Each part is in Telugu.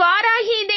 இவ்வாறாகி இதை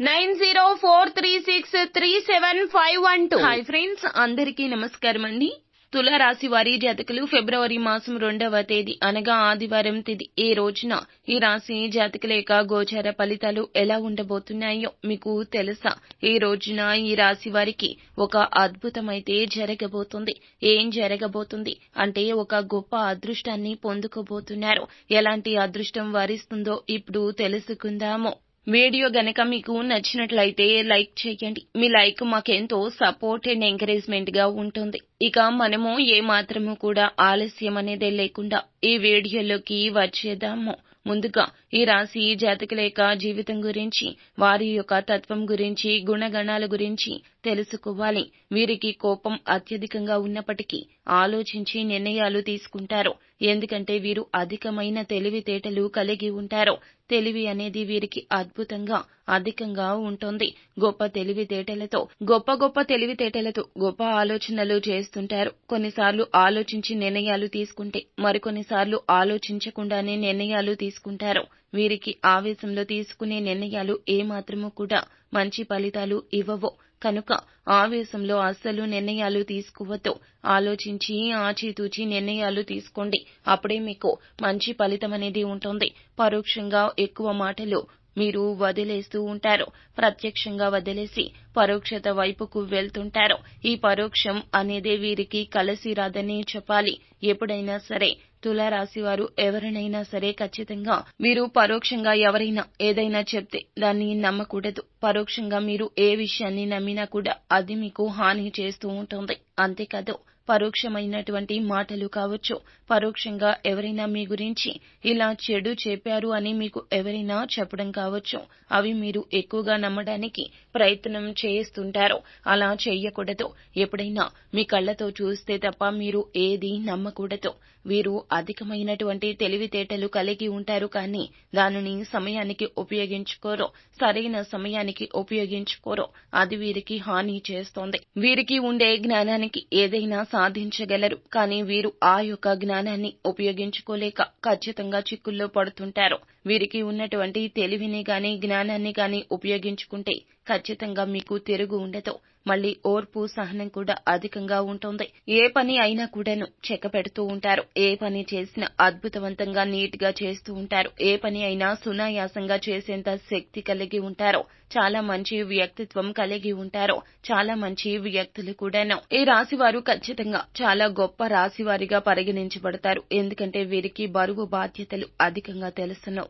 nine zero four three six three seven five one two. Hi friends అందరికీ నమస్కారం అండి. తులారాశి వారి జాతకులు ఫిబ్రవరి మాసం రెండవ తేదీ అనగా ఆదివారం తేదీ ఈ రోజున ఈ రాశి జాతకుల యొక్క గోచార ఫలితాలు ఎలా ఉండబోతున్నాయో మీకు తెలుసా? ఈ రోజున ఈ రాశి వారికి ఒక అద్భుతమైతే జరగబోతుంది. ఏం జరగబోతుంది? అంటే ఒక గొప్ప అదృష్టాన్ని పొందుకోబోతున్నారు. ఎలాంటి అదృష్టం వారిస్తుందో ఇప్పుడు తెలుసుకుందాము. వీడియో గనక మీకు నచ్చినట్లయితే లైక్ చేయండి. మీ లైక్ మాకెంతో సపోర్ట్ అండ్ ఎంకరేజ్మెంట్గా ఉంటుంది. ఇక మనము ఏ మాత్రము కూడా ఆలస్యం అనేది లేకుండా ఈ వీడియోలోకి వచ్చేద్దాము. ముందుగా ఈ రాశి జాతకుల యొక్క జీవితం గురించి వారి యొక్క తత్వం గురించి గుణగణాల గురించి తెలుసుకోవాలి. వీరికి కోపం అత్యధికంగా ఉన్నప్పటికీ ఆలోచించి నిర్ణయాలు తీసుకుంటారు. ఎందుకంటే వీరు అధికమైన తెలివితేటలు కలిగి ఉంటారు. తెలివి అనేది వీరికి అద్భుతంగా అధికంగా ఉంటుంది. గొప్ప తెలివితేటలతో గొప్ప గొప్ప తెలివితేటలతో గొప్ప ఆలోచనలు చేస్తుంటారు. కొన్నిసార్లు ఆలోచించి నిర్ణయాలు తీసుకుంటే మరికొన్నిసార్లు ఆలోచించకుండానే నిర్ణయాలు తీసుకుంటారు. వీరికి ఆవేశంలో తీసుకునే నిర్ణయాలు ఏమాత్రము కూడా మంచి ఫలితాలు ఇవ్వవు. కనుక ఆవేశంలో అస్సలు నిర్ణయాలు తీసుకోవద్దు. ఆలోచించి ఆచితూచి నిర్ణయాలు తీసుకోండి. అప్పుడే మీకు మంచి ఫలితం అనేది ఉంటుంది. పరోక్షంగా ఎక్కువ మాటలు మీరు వదిలేస్తూ ఉంటారు. ప్రత్యక్షంగా వదిలేసి పరోక్షత వైపుకు వెళ్తుంటారు. ఈ పరోక్షం అనేది వీరికి కలిసి రాదని చెప్పాలి. ఎప్పుడైనా సరే తులారాశి వారు ఎవరినైనా సరే ఖచ్చితంగా మీరు పరోక్షంగా ఎవరైనా ఏదైనా చెప్తే దాన్ని నమ్మకూడదు. పరోక్షంగా మీరు ఏ విషయాన్ని నమ్మినా కూడా అది మీకు హాని చేస్తూ ఉంటుంది. అంతేకాదు పరోక్షమైనటువంటి మాటలు కావచ్చు. పరోక్షంగా ఎవరైనా మీ గురించి ఇలా చెడు చెప్పారు అని మీకు ఎవరైనా చెప్పడం కావచ్చు. అవి మీరు ఎక్కువగా నమ్మడానికి ప్రయత్నం చేస్తుంటారు. అలా చేయకూడదు ఎప్పుడైనా మీ కళ్ళతో చూస్తే తప్ప మీరు ఏది నమ్మకూడదు. వీరు అధికమైనటువంటి తెలివితేటలు కలిగి ఉంటారు కానీ దానిని సమయానికి ఉపయోగించుకోరు. సరైన సమయానికి ఉపయోగించుకోరు. అది వీరికి హాని చేస్తోంది. వీరికి ఉండే జ్ఞానానికి ఏదైనా సాధించగలరు. కానీ వీరు ఆ యొక్క జ్ఞానాన్ని ఉపయోగించుకోలేక ఖచ్చితంగా చిక్కుల్లో పడుతుంటారు. వీరికి ఉన్నటువంటి తెలివిని గాని జ్ఞానాన్ని గాని ఉపయోగించుకుంటే ఖచ్చితంగా మీకు తిరుగు ఉండదు. మళ్ళీ ఓర్పు సహనం కూడా అధికంగా ఉంటుంది. ఏ పని అయినా కూడాను చెక్క పెడుతూ ఉంటారు. ఏ పని చేసినా అద్భుతవంతంగా నీట్గా చేస్తూ ఉంటారు. ఏ పని అయినా సునాయాసంగా చేసేంత శక్తి కలిగి ఉంటారు. చాలా మంచి వ్యక్తిత్వం కలిగి ఉంటారు. చాలా మంచి వ్యక్తులు కూడాను. ఈ రాశి వారు ఖచ్చితంగా చాలా గొప్ప రాశి వారిగా పరిగణించబడతారు. ఎందుకంటే వీరికి బరువు బాధ్యతలు అధికంగా తెలుస్తున్నావు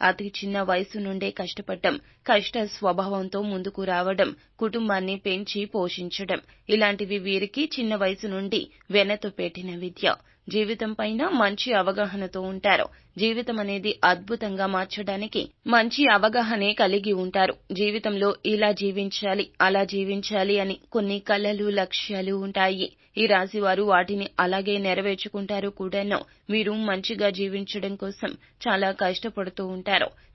అతి చిన్న వయసు నుండే కష్టపడటం కష్ట స్వభావంతో ముందుకు రావడం కుటుంబాన్ని పెంచి పోషించడం. ఇలాంటివి వీరికి చిన్న వయసు నుండి వెనతో పెట్టిన విద్య. జీవితం పైన మంచి అవగాహనతో ఉంటారు. జీవితం అనేది అద్భుతంగా మార్చడానికి మంచి అవగాహనే కలిగి ఉంటారు. జీవితంలో ఇలా జీవించాలి అలా జీవించాలి అని కొన్ని కలలు లక్ష్యాలు ఉంటాయి. ఈ రాశి వారు వాటిని అలాగే నెరవేర్చుకుంటారు కూడాను. వీరు మంచిగా జీవించడం కోసం చాలా కష్టపడుతూ ఉంటారు.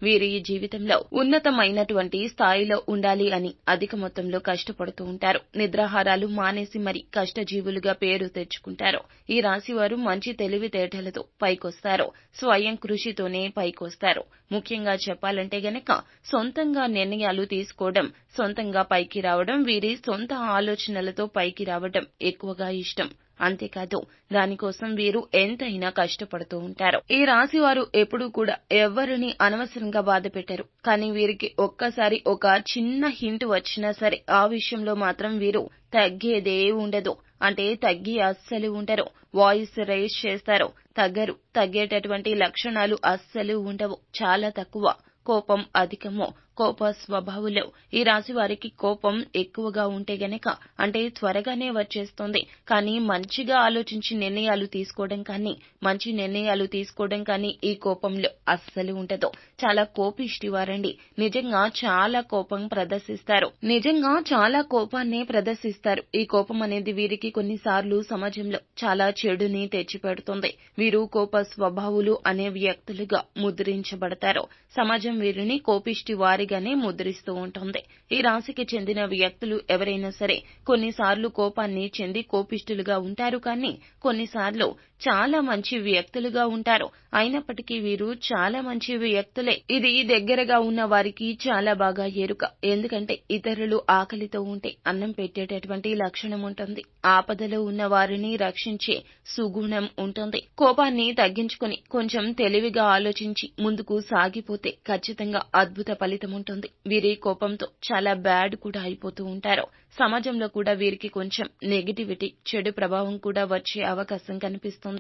వీరి జీవితంలో ఉన్నతమైనటువంటి స్థాయిలో ఉండాలి అని అధిక మొత్తంలో కష్టపడుతూ ఉంటారు. నిద్రాహారాలు మానేసి మరి కష్టజీవులుగా పేరు తెచ్చుకుంటారు. ఈ రాశి వారు మంచి తెలివితేటలతో పైకొస్తారు. స్వయం కృషితోనే పైకొస్తారు. ముఖ్యంగా చెప్పాలంటే గనక సొంతంగా నిర్ణయాలు తీసుకోవడం సొంతంగా పైకి రావడం వీరి సొంత ఆలోచనలతో పైకి రావడం ఎక్కువగా ఇష్టం. అంతేకాదు దానికోసం వీరు ఎంతైనా కష్టపడుతూ ఉంటారు. ఈ రాశి వారు ఎప్పుడూ కూడా ఎవరిని అనవసరంగా బాధ పెట్టారు. కానీ వీరికి ఒక్కసారి ఒక చిన్న హింట్ వచ్చినా సరే ఆ విషయంలో మాత్రం వీరు తగ్గేదే ఉండదు. అంటే తగ్గి అస్సలు ఉండరు. వాయిస్ రేస్ చేస్తారు. తగ్గరు. తగ్గేటటువంటి లక్షణాలు అస్సలు ఉండవు. చాలా తక్కువ. కోపం అధికము కోప స్వభావులు ఈ రాశి వారికి కోపం ఎక్కువగా ఉంటే గనక అంటే త్వరగానే వచ్చేస్తుంది. కానీ మంచిగా ఆలోచించి నిర్ణయాలు తీసుకోవడం కానీ మంచి నిర్ణయాలు తీసుకోవడం కానీ ఈ కోపంలో అస్సలు ఉండదు. చాలా కోపిష్టి వారండి నిజంగా చాలా కోపం ప్రదర్శిస్తారు. నిజంగా చాలా కోపాన్ని ప్రదర్శిస్తారు. ఈ కోపం అనేది వీరికి కొన్నిసార్లు సమాజంలో చాలా చెడుని తెచ్చిపెడుతుంది. వీరు కోప స్వభావులు అనే వ్యక్తులుగా ముద్రించబడతారు. సమాజం వీరిని కోపిష్టి వారిగానే ముద్రిస్తూ ఉంటుంది. ఈ రాశికి చెందిన వ్యక్తులు ఎవరైనా సరే కొన్నిసార్లు కోపాన్ని చెంది కోపిష్టులుగా ఉంటారు కానీ కొన్నిసార్లు చాలా మంచి వ్యక్తులుగా ఉంటారు. అయినప్పటికీ వీరు చాలా మంచి వ్యక్తులే. ఇది దగ్గరగా ఉన్న వారికి చాలా బాగా ఎరుక. ఎందుకంటే ఇతరులు ఆకలితో ఉంటే అన్నం పెట్టేటటువంటి లక్షణం ఉంటుంది. ఆపదలో ఉన్న వారిని రక్షించే సుగుణం ఉంటుంది. కోపాన్ని తగ్గించుకుని కొంచెం తెలివిగా ఆలోచించి ముందుకు సాగిపోతే ఖచ్చితంగా అద్భుత ఫలితం ఉంటుంది. వీరి కోపంతో చాలా బ్యాడ్ కూడా అయిపోతూ ఉంటారు. సమాజంలో కూడా వీరికి కొంచెం నెగిటివిటీ చెడు ప్రభావం కూడా వచ్చే అవకాశం కనిపిస్తుంది.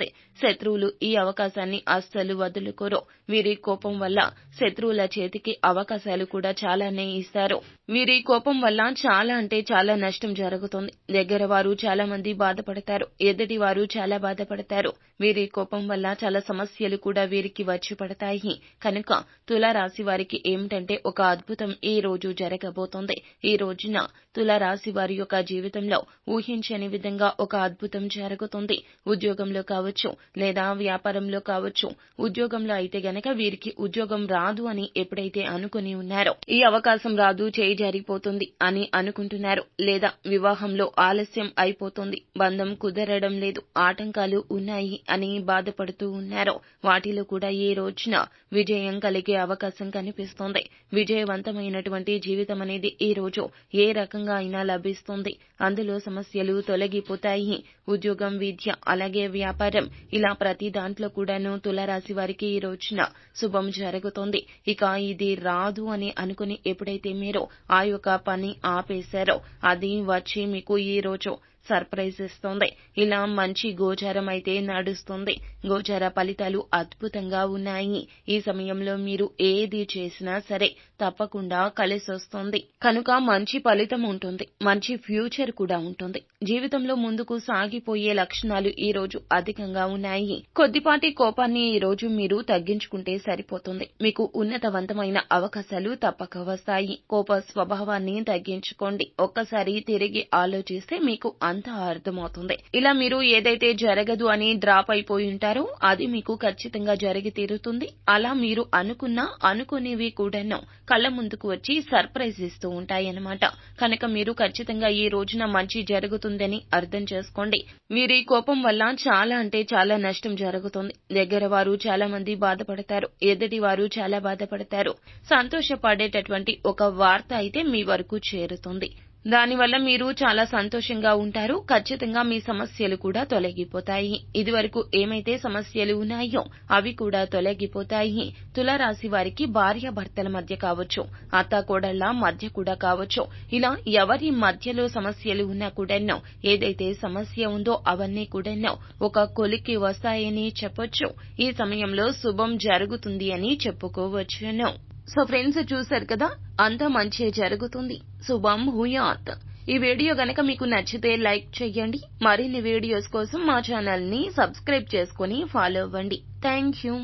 శత్రువులు ఈ అవకాశాన్ని అస్సలు వదులుకోరు. వీరి కోపం వల్ల శత్రువుల చేతికి అవకాశాలు కూడా చాలానే ఇస్తారు. వీరి కోపం వల్ల చాలా అంటే చాలా నష్టం జరుగుతుంది. దగ్గర వారు చాలా మంది బాధపడతారు. ఎదుటి వారు చాలా బాధపడతారు. వీరి కోపం వల్ల చాలా సమస్యలు కూడా వీరికి వచ్చి పడతాయి. కనుక తులారాశి వారికి ఏమిటంటే ఒక అద్భుతం ఈ రోజు జరగబోతోంది. ఈ రోజున తులారాశి వారి యొక్క జీవితంలో ఊహించని విధంగా ఒక అద్భుతం జరుగుతుంది. ఉద్యోగంలో కావచ్చు లేదా వ్యాపారంలో కావచ్చు. ఉద్యోగంలో అయితే గనక వీరికి ఉద్యోగం రాదు అని ఎప్పుడైతే అనుకుని ఉన్నారో ఈ అవకాశం రాదు చేయి జారిపోతుంది అని అనుకుంటున్నారు. లేదా వివాహంలో ఆలస్యం అయిపోతుంది బంధం కుదరడం లేదు ఆటంకాలు ఉన్నాయి అని బాధపడుతూ ఉన్నారో వాటిలో కూడా ఈ రోజున విజయం కలిగే అవకాశం కనిపిస్తోంది. విజయవంతమైనటువంటి జీవితం అనేది ఈ రోజు ఏ రకంగా అయినా లభిస్తుంది. అందులో సమస్యలు తొలగిపోతాయి. ఉద్యోగం విద్య అలాగే వ్యాపారం ఇలా ప్రతి దాంట్లో కూడాను తులరాశి వారికి ఈ రోజున శుభం జరుగుతోంది. ఇక ఇది రాదు అని అనుకుని ఎప్పుడైతే మీరు ఆ యొక్క పని ఆపేశారో అది వచ్చి మీకు ఈ రోజు సర్ప్రైజ్ ఇస్తోంది. ఇలా మంచి గోచారం అయితే నడుస్తుంది. గోచార ఫలితాలు అద్భుతంగా ఉన్నాయి. ఈ సమయంలో మీరు ఏది చేసినా సరే తప్పకుండా కలిసొస్తుంది. కనుక మంచి ఫలితం ఉంటుంది. మంచి ఫ్యూచర్ కూడా ఉంటుంది. జీవితంలో ముందుకు సాగిపోయే లక్షణాలు ఈ రోజు అధికంగా ఉన్నాయి. కొద్దిపాటి కోపాన్ని ఈ రోజు మీరు తగ్గించుకుంటే సరిపోతుంది. మీకు ఉన్నతవంతమైన అవకాశాలు తప్పక వస్తాయి. కోప స్వభావాన్ని తగ్గించుకోండి. ఒక్కసారి తిరిగి ఆలోచిస్తే మీకు అంతా అర్థమవుతుంది. ఇలా మీరు ఏదైతే జరగదు అని డ్రాప్ అయిపోయి ఉంటారో అది మీకు ఖచ్చితంగా జరిగి తీరుతుంది. అలా మీరు అనుకున్నా అనుకునేవి కూడాను కళ్ళ ముందుకు వచ్చి సర్ప్రైజ్ ఇస్తూ ఉంటాయన్నమాట. కనుక మీరు ఖచ్చితంగా ఈ రోజున మంచి జరుగుతుందని అర్థం చేసుకోండి. మీరు ఈ కోపం వల్ల చాలా అంటే చాలా నష్టం జరుగుతుంది. దగ్గర వారు చాలా మంది బాధపడతారు. ఎదుటి వారు చాలా బాధపడతారు. సంతోషపడేటటువంటి ఒక వార్త అయితే మీ వరకు చేరుతుంది. దానివల్ల మీరు చాలా సంతోషంగా ఉంటారు. ఖచ్చితంగా మీ సమస్యలు కూడా తొలగిపోతాయి. ఇదివరకు ఏమైతే సమస్యలు ఉన్నాయో అవి కూడా తొలగిపోతాయి. తులరాశి వారికి భార్య భర్తల మధ్య కావచ్చు అత్త కోడళ్ళ మధ్య కూడా కావచ్చు. ఇలా ఎవరి మధ్యలో సమస్యలు ఉన్నా కూడాను ఏదైతే సమస్య ఉందో అవన్నీ కూడాను ఒక కొలికి వస్తాయని చెప్పొచ్చు. ఈ సమయంలో శుభం జరుగుతుంది అని చెప్పుకోవచ్చును. సో ఫ్రెండ్స్ చూశారు కదా? అంతా మంచి జరుగుతుంది. శుభం హుయాత్ ఈ వీడియో గనక మీకు నచ్చితే లైక్ చేయండి మరిన్ని వీడియోస్ కోసం మా ఛానల్ని సబ్స్క్రైబ్ చేసుకుని ఫాలో అవ్వండి. Thank you.